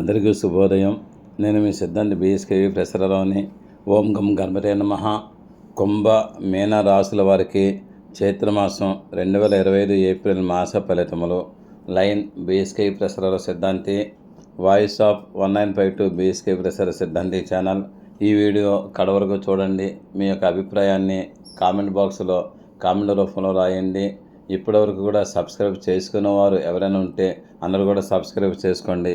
అందరికీ శుభోదయం. నేను మీ సిద్ధాంతి బిఎస్కేవి ప్రసరలోని ఓం గం గణపతే నమ. కుంభ మీన రాశుల వారికి చైత్రమాసం రెండు వేల ఇరవై ఐదు ఏప్రిల్ మాస ఫలితములు. లైన్ బిఎస్కే ప్రసర సిద్ధాంతి. Voice of one nine five two BSK Prasara సిద్ధాంతి ఛానల్. ఈ వీడియో కడవరకు చూడండి. మీ యొక్క అభిప్రాయాన్ని కామెంట్ బాక్స్లో కామెంట్ రూపంలో రాయండి. ఇప్పటివరకు కూడా సబ్స్క్రైబ్ చేసుకున్న వారు ఎవరైనా ఉంటే అందరూ కూడా సబ్స్క్రైబ్ చేసుకోండి.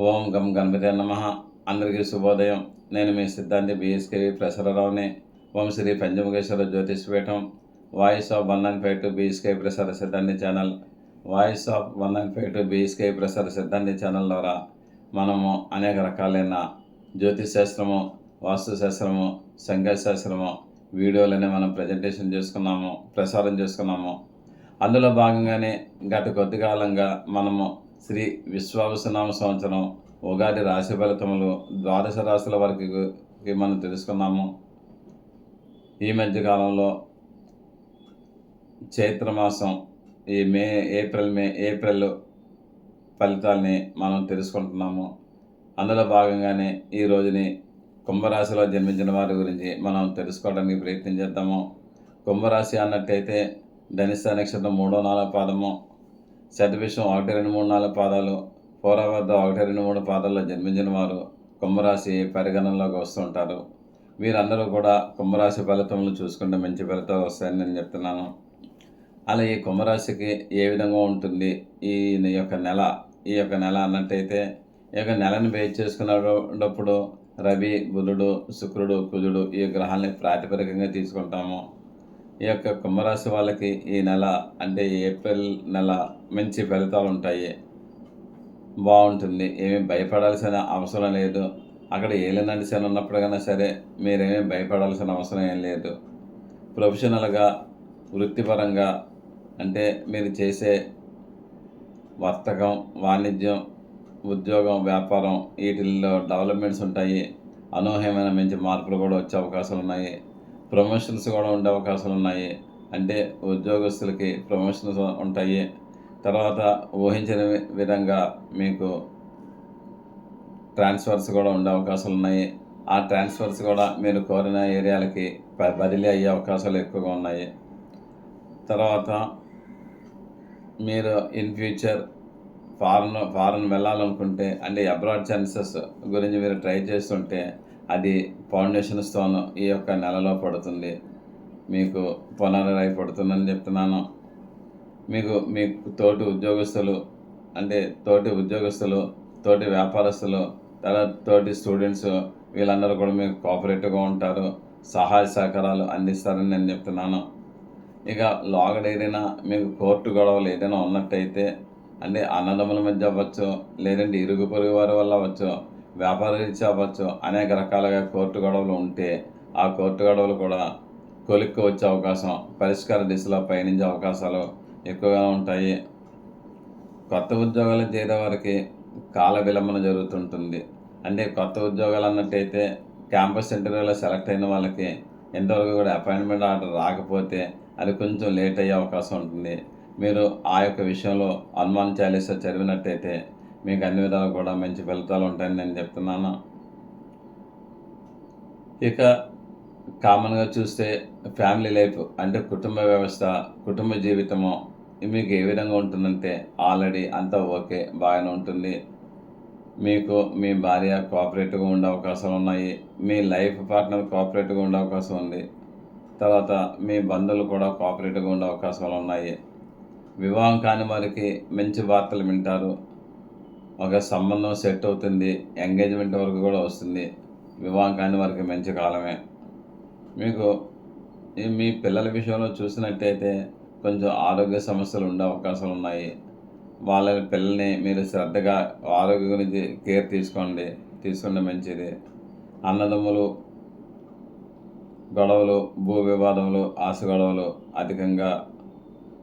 ఓం గం గణపతి నమ. అందరికీ శుభోదయం. నేను మీ సిద్ధాంతి బిఎస్కేవి ప్రసరరావుని. Om Shri Panchamukheshwara Jyotishpeetham. Voice of one nine five two BSK Prasara సిద్ధాంతి channel. Voice of one nine five two BSK Prasara సిద్ధాంతి ఛానల్ ద్వారా మనము అనేక రకాలైన జ్యోతిష్ శాస్త్రము వాస్తు శాస్త్రము సంఖ్యాశాస్త్రము వీడియోలనే మనం ప్రజెంటేషన్ చేసుకున్నాము ప్రసారం చేసుకున్నాము. అందులో భాగంగానే గత కొద్ది కాలంగా మనము శ్రీ విశ్వావసనామ సంవత్సరం ఉగాది రాశి ఫలితములు ద్వాదశ రాశుల వరకు మనం తెలుసుకున్నాము. ఈ మధ్యకాలంలో చైత్రమాసం ఈ మే ఏప్రిల్ మే ఏప్రిల్ ఫలితాల్ని మనం తెలుసుకుంటున్నాము. అందులో భాగంగానే ఈ రోజుని కుంభరాశిలో జన్మించిన వారి గురించి మనం తెలుసుకోవడానికి ప్రయత్నం చేద్దాము. కుంభరాశి అన్నట్టయితే ధనిష్ట నక్షత్రం మూడో నాలుగో పాదము శతభిషం ఒకటి రెండు మూడు నాలుగు పాదాలు పూర్వవద్ద ఒకటి రెండు మూడు పాదాల్లో జన్మించిన వారు కుంభరాశి పరిగణనలోకి వస్తుంటారు వీరందరూ కూడా కుంభరాశి ఫలితములు చూసుకుంటే మంచి ఫలితాలు వస్తాయని నేను చెప్తున్నాను. అలా ఈ కుంభరాశికి ఏ విధంగా ఉంటుంది? ఈ యొక్క నెల ఈ యొక్క నెల అన్నట్టయితే ఈ యొక్క నెలను బేస్ చేసుకున్నప్పుడు రవి బుధుడు శుక్రుడు కుజుడు ఈ గ్రహాలని ప్రాతిపదికంగా తీసుకుంటాము. ఈ యొక్క కుంభరాశి వాళ్ళకి ఈ నెల అంటే ఏప్రిల్ నెల మంచి ఫలితాలు ఉంటాయి. బాగుంటుంది. ఏమీ భయపడాల్సిన అవసరం లేదు. అక్కడ ఏలినాటి శని ఉన్నప్పటికైనా సరే మీరేమీ భయపడాల్సిన అవసరం ఏం లేదు. ప్రొఫెషనల్గా వృత్తిపరంగా అంటే మీరు చేసే వర్తకం వాణిజ్యం ఉద్యోగం వ్యాపారం వీటిల్లో డెవలప్మెంట్స్ ఉంటాయి. అనూహ్యమైన మంచి మార్పులు కూడా వచ్చే అవకాశాలు ఉన్నాయి. ప్రమోషన్స్ కూడా ఉండే అవకాశాలు ఉన్నాయి. అంటే ఉద్యోగస్తులకి ప్రమోషన్స్ ఉంటాయి. తర్వాత ఊహించిన విధంగా మీకు ట్రాన్స్ఫర్స్ కూడా ఉండే అవకాశాలు ఉన్నాయి. ఆ ట్రాన్స్ఫర్స్ కూడా మీరు కోరిన ఏరియాలకి బదిలీ అయ్యే అవకాశాలు ఎక్కువగా ఉన్నాయి. తర్వాత మీరు ఇన్ ఫ్యూచర్ ఫారెన్ ఫారెన్ వెళ్ళాలనుకుంటే అంటే అబ్రాడ్ ఛాన్సెస్ గురించి మీరు ట్రై చేస్తుంటే అది ఫౌండేషన్ స్టోన్ ఈ యొక్క నెలలో పడుతుంది. మీకు పునరాయి పడుతుందని చెప్తున్నాను. మీకు మీ తోటి ఉద్యోగస్తులు అంటే తోటి ఉద్యోగస్తులు తోటి వ్యాపారస్తులు తర్వాత తోటి స్టూడెంట్స్ వీళ్ళందరూ కూడా మీకు కోఆపరేటివ్గా ఉంటారు. సహాయ సహకారాలు అందిస్తారని నేను చెప్తున్నాను. ఇక లోగడ ఏదైనా మీకు కోర్టు గొడవలు ఏదైనా ఉన్నట్టయితే అంటే అన్నదమ్ముల మధ్య అవ్వచ్చు లేదంటే ఇరుగు పొరుగు వారి వల్ల అవ్వచ్చు వ్యాపార రీత్యా అవ్వచ్చు అనేక రకాలుగా కోర్టు గొడవలు ఉంటే ఆ కోర్టు గొడవలు కూడా కొలిక్కి వచ్చే అవకాశం పరిష్కార దిశలో పయనించే అవకాశాలు ఎక్కువగా ఉంటాయి. కొత్త ఉద్యోగాలు చేరే వారికి కాల విలంబన జరుగుతుంటుంది. అంటే కొత్త ఉద్యోగాలు అన్నట్టయితే క్యాంపస్ ఇంటర్వ్యూలో సెలెక్ట్ అయిన వాళ్ళకి ఇంతవరకు కూడా అపాయింట్మెంట్ ఆర్డర్ రాకపోతే అది కొంచెం లేట్ అయ్యే అవకాశం ఉంటుంది. మీరు ఆ యొక్క విషయంలో హనుమాన్ చాలీసా చదివినట్టయితే మీకు అన్ని విధాలు కూడా మంచి ఫలితాలు ఉంటాయని నేను చెప్తున్నాను. ఇక కామన్గా చూస్తే ఫ్యామిలీ లైఫ్ అంటే కుటుంబ వ్యవస్థ కుటుంబ జీవితము మీకు ఏ విధంగా ఉంటుందంటే ఆల్రెడీ అంతా ఓకే బాగానే ఉంటుంది. మీకు మీ భార్య కోఆపరేటివ్గా ఉండే అవకాశాలు ఉన్నాయి. మీ లైఫ్ పార్ట్నర్ కోఆపరేటివ్గా ఉండే అవకాశం ఉంది. తర్వాత మీ బంధువులు కూడా కోఆపరేటివ్గా ఉండే అవకాశాలు ఉన్నాయి. వివాహం కాని వారికి మంచి వార్తలు వింటారు. ఒక సంబంధం సెట్ అవుతుంది ఎంగేజ్మెంట్ వరకు కూడా వస్తుంది. వివాహం కాని వారికి మంచి కాలమే. మీకు మీ పిల్లల విషయంలో చూసినట్టయితే కొంచెం ఆరోగ్య సమస్యలు ఉండే అవకాశాలు ఉన్నాయి. వాళ్ళ పిల్లల్ని మీరు శ్రద్ధగా ఆరోగ్యం గురించి కేర్ తీసుకోండి తీసుకుంటే మంచిది. అన్నదమ్ములు గొడవలు భూ వివాదములు ఆశ గొడవలు అధికంగా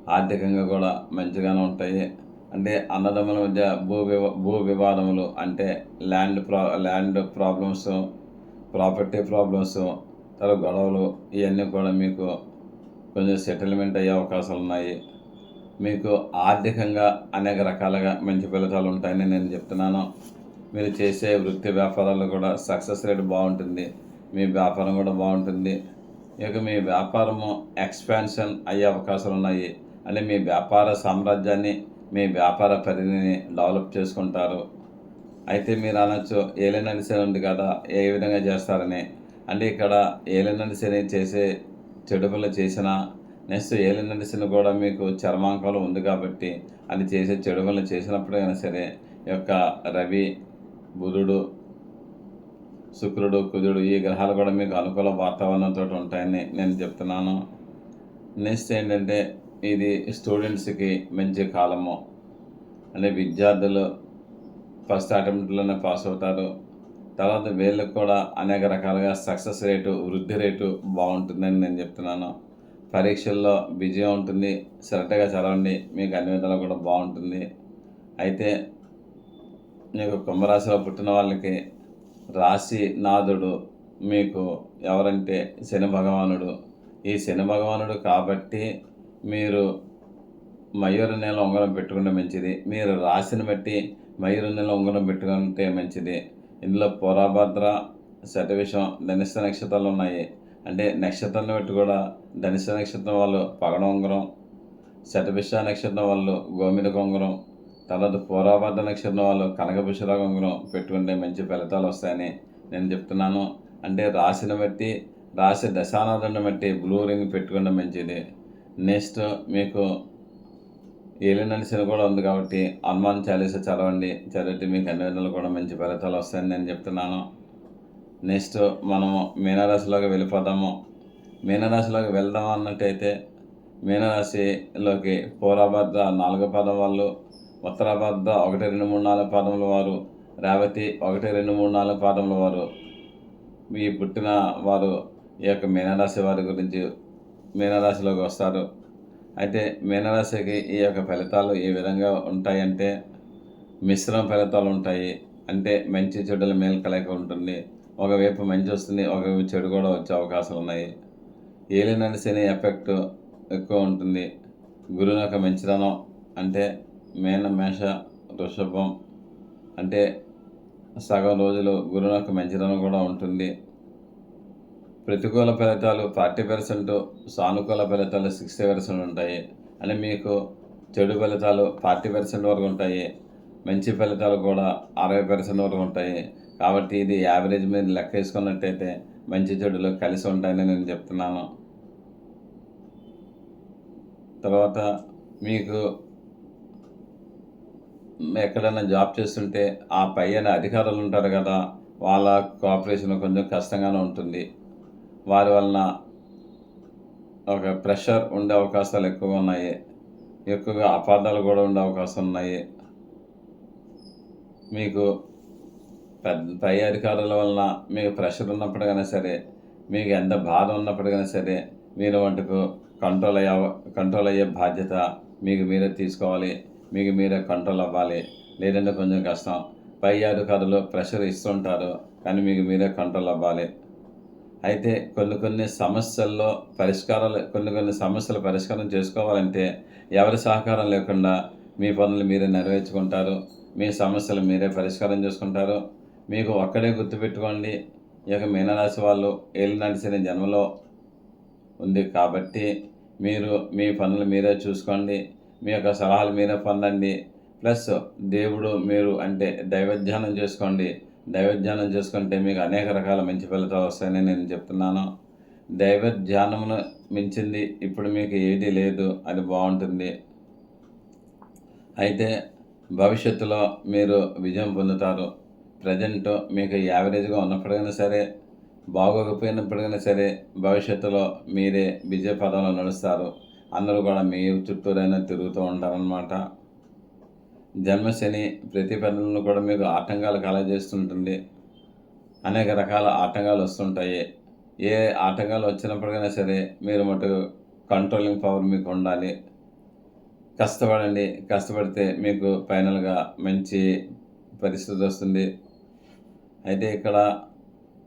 ఆర్థికంగా కూడా మంచిగానే ఉంటాయి. అంటే అన్నదమ్ముల మధ్య భూ వివా భూ వివాదములు అంటే ల్యాండ్ ప్రా ల్యాండ్ ప్రాబ్లమ్స్ ప్రాపర్టీ ప్రాబ్లమ్స్ తర్వాత గొడవలు ఇవన్నీ కూడా మీకు కొంచెం సెటిల్మెంట్ అయ్యే అవకాశాలు ఉన్నాయి. మీకు ఆర్థికంగా అనేక రకాలుగా మంచి ఫలితాలు ఉంటాయని నేను చెప్తున్నాను. మీరు చేసే వృత్తి వ్యాపారాలు కూడా సక్సెస్ రేట్ బాగుంటుంది. మీ వ్యాపారం కూడా బాగుంటుంది. ఇక మీ వ్యాపారము ఎక్స్పాన్షన్ అయ్యే అవకాశాలు ఉన్నాయి. అంటే మీ వ్యాపార సామ్రాజ్యాన్ని మీ వ్యాపార పరిధిని డెవలప్ చేసుకుంటారు. అయితే మీరు అనొచ్చు ఏలినని శని ఉంది కదా ఏ విధంగా చేస్తారని. అంటే ఇక్కడ ఏలినని శని చేసే చెడు పనులు చేసినా నెక్స్ట్ ఏలినని శని కూడా మీకు చర్మాంకాలు ఉంది కాబట్టి అది చేసే చెడు పనులు చేసినప్పుడైనా సరే యొక్క రవి బుధుడు శుక్రుడు కుజుడు ఈ గ్రహాలు కూడా మీకు అనుకూల వాతావరణంతో ఉంటాయని నేను చెప్తున్నాను. నెక్స్ట్ ఏంటంటే ఇది స్టూడెంట్స్కి మంచి కాలము. అంటే విద్యార్థులు ఫస్ట్ అటెంప్ట్లోనే పాస్ అవుతారు. తర్వాత వీళ్ళకి కూడా అనేక రకాలుగా సక్సెస్ రేటు వృద్ధి రేటు బాగుంటుందని నేను చెప్తున్నాను. పరీక్షల్లో విజయం ఉంటుంది శ్రద్ధగా చదవండి మీకు అన్ని విధాలు కూడా బాగుంటుంది. అయితే మీకు కుంభరాశిలో పుట్టిన వాళ్ళకి రాశి నాథుడు మీకు ఎవరంటే శని భగవానుడు. ఈ శని భగవానుడు కాబట్టి మీరు మయూర నెల ఉంగరం పెట్టుకుంటే మంచిది. మీరు రాశిని బట్టి మయూర నెల ఉంగరం పెట్టుకుంటే మంచిది. ఇందులో పురాభద్ర శతవిషం ధనిష్ట నక్షత్రాలు ఉన్నాయి. అంటే నక్షత్రాన్ని బట్టి కూడా ధనిష్ట నక్షత్రం వాళ్ళు పగడ ఉంగరం శతభిష నక్షత్రం వాళ్ళు గోమిద ఉంగరం తర్వాత పూర్వభద్ర నక్షత్రం వాళ్ళు కనకపుష్పరాగ ఉంగరం పెట్టుకుంటే మంచి ఫలితాలు వస్తాయని నేను చెప్తున్నాను. అంటే రాశిని బట్టి రాశి దశానాథాన్ని బట్టి బ్లూ రింగ్ పెట్టుకుంటే మంచిది. నెక్స్ట్ మీకు ఏలినని శని కూడా ఉంది కాబట్టి హనుమాన్ చాలీస చదవండి. చదివితే మీకు అన్ని విధాలు కూడా మంచి ఫలితాలు వస్తాయని నేను చెప్తున్నాను. నెక్స్ట్ మనము మీనరాశిలోకి వెళ్ళిపోదాము. మీనరాశిలోకి వెళ్దాం అన్నట్టయితే మీనరాశిలోకి పూర్వభద్ర నాలుగో పదం వాళ్ళు ఉత్తరాభద్ర ఒకటి రెండు మూడు నాలుగు పాదముల వారు రేవతి ఒకటి రెండు మూడు నాలుగు పాదముల వారు. ఈ పుట్టిన వారు ఈ యొక్క మీనరాశి వారి గురించి మీనరాశిలోకి వస్తారు అయితే మీనరాశికి ఈ యొక్క ఫలితాలు ఏ విధంగా ఉంటాయంటే మిశ్రమ ఫలితాలు ఉంటాయి. అంటే మంచి చెడుల మేలు కలయిక ఉంటుంది. ఒకవైపు మంచి వస్తుంది ఒకవైపు చెడు కూడా వచ్చే అవకాశాలు ఉన్నాయి. ఏలినని శని ఎఫెక్ట్ ఎక్కువ ఉంటుంది. గురువుని యొక్క మంచిదనం అంటే మేన మేష వృషభం అంటే సగం రోజులు గురువుని యొక్క మంచిదనం కూడా ఉంటుంది. ప్రతికూల ఫలితాలు ఫార్టీ పర్సెంట్ సానుకూల ఫలితాలు సిక్స్టీ పర్సెంట్ ఉంటాయి. అని మీకు చెడు ఫలితాలు ఫార్టీ పర్సెంట్ వరకు ఉంటాయి. మంచి ఫలితాలు కూడా అరవై పర్సెంట్ వరకు ఉంటాయి. కాబట్టి ఇది యావరేజ్ మీద లెక్క వేసుకున్నట్టయితే మంచి చెడులు కలిసి ఉంటాయని నేను చెప్తున్నాను. తర్వాత మీకు ఎక్కడైనా జాబ్ చేస్తుంటే ఆ పైన అధికారులు ఉంటారు కదా వాళ్ళ కోఆపరేషన్ కొంచెం కష్టంగానే ఉంటుంది. వారి వలన ఒక ప్రెషర్ ఉండే అవకాశాలు ఎక్కువగా ఉన్నాయి. ఎక్కువగా అపార్థాలు కూడా ఉండే అవకాశం ఉన్నాయి. మీకు పెద్ద పై అధికారుల వలన మీకు ప్రెషర్ ఉన్నప్పటికైనా సరే మీకు ఎంత బాధ ఉన్నప్పటికైనా సరే మీరు వంటకు కంట్రోల్ అయ్యే కంట్రోల్ అయ్యే బాధ్యత మీకు మీరే తీసుకోవాలి. మీకు మీరే కంట్రోల్ అవ్వాలి. లేదంటే కొంచెం కష్టం. పై అధికారులు ప్రెషర్ ఇస్తుంటారు కానీ మీకు మీరే కంట్రోల్ అవ్వాలి. అయితే కొన్ని కొన్ని సమస్యల్లో పరిష్కారాలు కొన్ని కొన్ని సమస్యలు పరిష్కారం చేసుకోవాలంటే ఎవరి సహకారం లేకుండా మీ పనులు మీరే నెరవేర్చుకుంటారు. మీ సమస్యలు మీరే పరిష్కారం చేసుకుంటారు. మీకు ఒక్కడే గుర్తుపెట్టుకోండి ఈ యొక్క మీనరాశి వాళ్ళు ఏళ్ళు నడిచిన జన్మలో ఉంది కాబట్టి మీరు మీ పనులు మీరే చూసుకోండి మీ యొక్క సలహాలు మీరే పొందండి. ప్లస్ దేవుడు మీరు అంటే దైవధ్యానం చేసుకోండి. దైవధ్యానం చేసుకుంటే మీకు అనేక రకాల మంచి ఫలితాలు వస్తాయని నేను చెప్తున్నాను. దైవ ధ్యానమును మించింది ఇప్పుడు మీకు ఏది లేదు అది బాగుంటుంది. అయితే భవిష్యత్తులో మీరు విజయం పొందుతారు. ప్రజెంట్ మీకు యావరేజ్గా ఉన్నప్పటికైనా సరే బాగోకపోయినప్పటికైనా సరే భవిష్యత్తులో మీరే విజయ పదంలో నడుస్తారు. అందరూ కూడా మీ చుట్టూరైనా తిరుగుతూ ఉంటారనమాట జన్మశని ప్రతి పనులను కూడా మీకు ఆటంకాలు కలగజేస్తుంటుంది. అనేక రకాల ఆటంకాలు వస్తుంటాయి. ఏ ఆటంకాలు వచ్చినప్పటికైనా సరే మీరు మటు కంట్రోలింగ్ పవర్ మీకు ఉండాలి. కష్టపడండి. కష్టపడితే మీకు ఫైనల్గా మంచి పరిస్థితి వస్తుంది. అయితే ఇక్కడ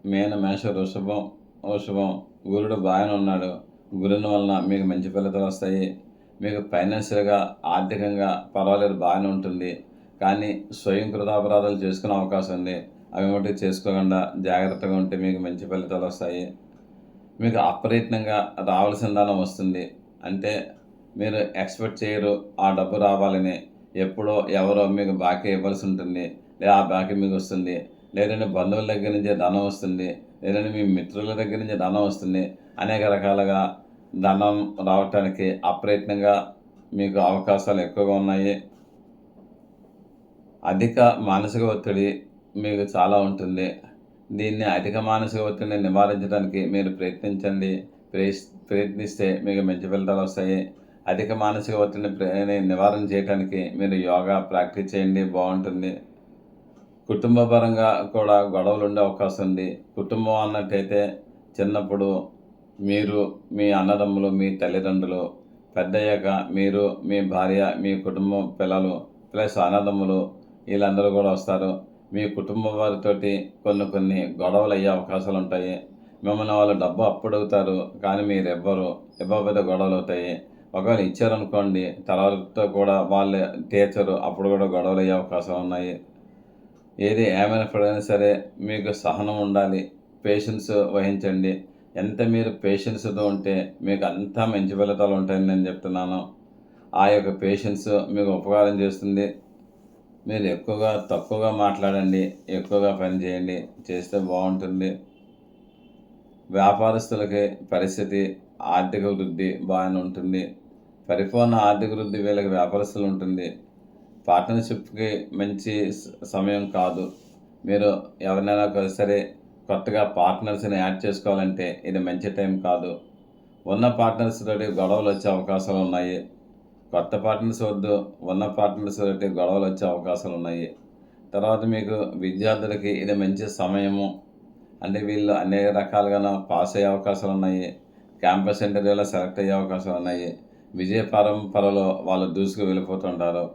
మేన మేష వృషభం వృషభం గురుడు బాగానే ఉన్నాడు. గురుని వలన మీకు మంచి ఫలితాలు వస్తాయి. మీకు ఫైనాన్షియల్గా ఆర్థికంగా పర్వాలేదు బాగానే ఉంటుంది. కానీ స్వయం కృతాపరాధాలు చేసుకునే అవకాశం ఉంది. అవి మటుకు చేసుకోకుండా జాగ్రత్తగా ఉంటే మీకు మంచి ఫలితాలు వస్తాయి. మీకు అప్రయత్నంగా రావాల్సిన ధనం వస్తుంది. అంటే మీరు ఎక్స్పెక్ట్ చేయరు ఆ డబ్బు రావాలని. ఎప్పుడో ఎవరో మీకు బాకీ ఇవ్వాల్సి ఉంటుంది. లేదా ఆ బాకీ మీకు వస్తుంది. లేదంటే బంధువుల దగ్గర నుంచి ధనం వస్తుంది. లేదంటే మీ మిత్రుల దగ్గర నుంచి ధనం వస్తుంది. అనేక రకాలుగా ధనం రావటానికి అప్రయత్నంగా మీకు అవకాశాలు ఎక్కువగా ఉన్నాయి. అధిక మానసిక ఒత్తిడి మీకు చాలా ఉంటుంది. దీన్ని అధిక మానసిక ఒత్తిడిని నివారించడానికి మీరు ప్రయత్నించండి. ప్రయత్నిస్తే మీకు మంచి ఫలితాలు వస్తాయి. అధిక మానసిక ఒత్తిడిని ప్రే నివారణ చేయడానికి మీరు యోగా ప్రాక్టీస్ చేయండి. బాగుంటుంది. కుటుంబపరంగా కూడా గొడవలు ఉండే అవకాశం ఉంది. కుటుంబం అన్నట్టయితే చిన్నప్పుడు మీరు మీ అన్నదమ్ములు మీ తల్లిదండ్రులు పెద్దయ్యాక మీరు మీ భార్య మీ కుటుంబం పిల్లలు ప్లస్ అన్నదమ్ములు వీళ్ళందరూ కూడా వస్తారు. మీ కుటుంబం వారితోటి కొన్ని కొన్ని గొడవలు అయ్యే అవకాశాలు ఉంటాయి. మిమ్మల్ని వాళ్ళు డబ్బు అప్పుడవుతారు కానీ మీరు ఇవ్వరు ఇవ్వకపోతే గొడవలు అవుతాయి. ఒకవేళ ఇచ్చారనుకోండి తర్వాత కూడా వాళ్ళు తీర్చరు. అప్పుడు కూడా గొడవలు అయ్యే అవకాశాలు ఉన్నాయి. ఏది ఏమైనప్పుడైనా సరే మీకు సహనం ఉండాలి. పేషెన్స్ వహించండి. ఎంత మీరు పేషెన్స్తో ఉంటే మీకు అంతా మంచి ఫలితాలు ఉంటాయని నేను చెప్తున్నాను. ఆ యొక్క పేషెన్స్ మీకు ఉపకారం చేస్తుంది. మీరు ఎక్కువగా తక్కువగా మాట్లాడండి. ఎక్కువగా పని చేయండి. చేస్తే బాగుంటుంది. వ్యాపారస్తులకి పరిస్థితి ఆర్థిక వృద్ధి బాగానే ఉంటుంది. పరిపూర్ణ ఆర్థిక వృద్ధి వీళ్ళకి వ్యాపారస్తులు ఉంటుంది. పార్ట్నర్షిప్కి మంచి సమయం కాదు. మీరు ఎవరినైనా ఒక సరే కొత్తగా పార్ట్నర్స్ని యాడ్ చేసుకోవాలంటే ఇది మంచి టైం కాదు. ఉన్న పార్ట్నర్స్ తోటి గొడవలు వచ్చే అవకాశాలు ఉన్నాయి. కొత్త పార్ట్నర్స్ వద్దు ఉన్న పార్ట్నర్స్ తోటి గొడవలు వచ్చే అవకాశాలు ఉన్నాయి. తర్వాత మీకు విద్యార్థులకి ఇది మంచి సమయము. అంటే వీళ్ళు అనేక రకాలుగా పాస్ అయ్యే అవకాశాలు ఉన్నాయి. క్యాంపస్ ఇంటర్వ్యూలో సెలెక్ట్ అయ్యే అవకాశాలు ఉన్నాయి. విజయ పరంపరలో వాళ్ళు దూసుకు వెళ్ళిపోతుంటారు.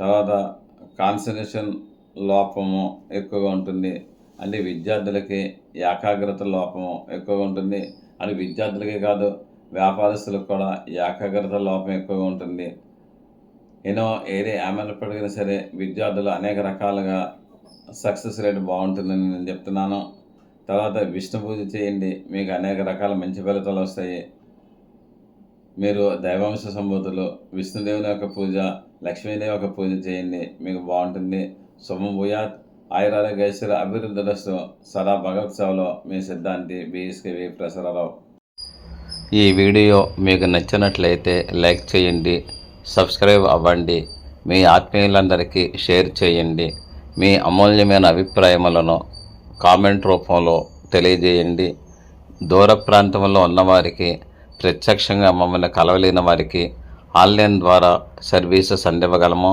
తర్వాత కాన్సన్ట్రేషన్ లోపము ఎక్కువగా ఉంటుంది. అంటే విద్యార్థులకి ఏకాగ్రత లోపము ఎక్కువగా ఉంటుంది. అని విద్యార్థులకే కాదు వ్యాపారస్తులకు కూడా ఏకాగ్రత లోపం ఎక్కువగా ఉంటుంది. ఎన్నో ఏది ఏమైనప్పటికైనా సరే విద్యార్థులు అనేక రకాలుగా సక్సెస్ రేట్ బాగుంటుందని నేను చెప్తున్నాను. తర్వాత విష్ణు పూజ చేయండి. మీకు అనేక రకాల మంచి ఫలితాలు వస్తాయి. మీరు దైవాంశ సంబూతులు విష్ణుదేవుని యొక్క పూజ లక్ష్మీదేవి యొక్క పూజ చేయండి. మీకు బాగుంటుంది. శుభం భూయాత్. ఆయురారోగ్యశ్వర అభివృద్ధి దస్తు సదా భగవత్ సేవలో మీ సిద్ధాంతి బిఎస్కేవి ప్రసరరావు ఈ వీడియో మీకు నచ్చినట్లయితే లైక్ చేయండి సబ్స్క్రైబ్ అవ్వండి మీ ఆత్మీయులందరికీ షేర్ చేయండి మీ అమూల్యమైన అభిప్రాయములను కామెంట్ రూపంలో తెలియజేయండి. దూర ప్రాంతంలో ఉన్నవారికి ప్రత్యక్షంగా మమ్మల్ని కలవలేని వారికి ఆన్లైన్ ద్వారా services అందివ్వగలము.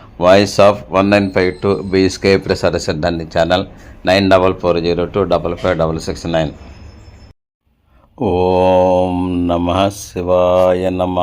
Voice of one nine five two BSK Prasada సిద్ధాంతి channel nine double four zero two double five double six nine. ఓం నమ శివాయ నమ.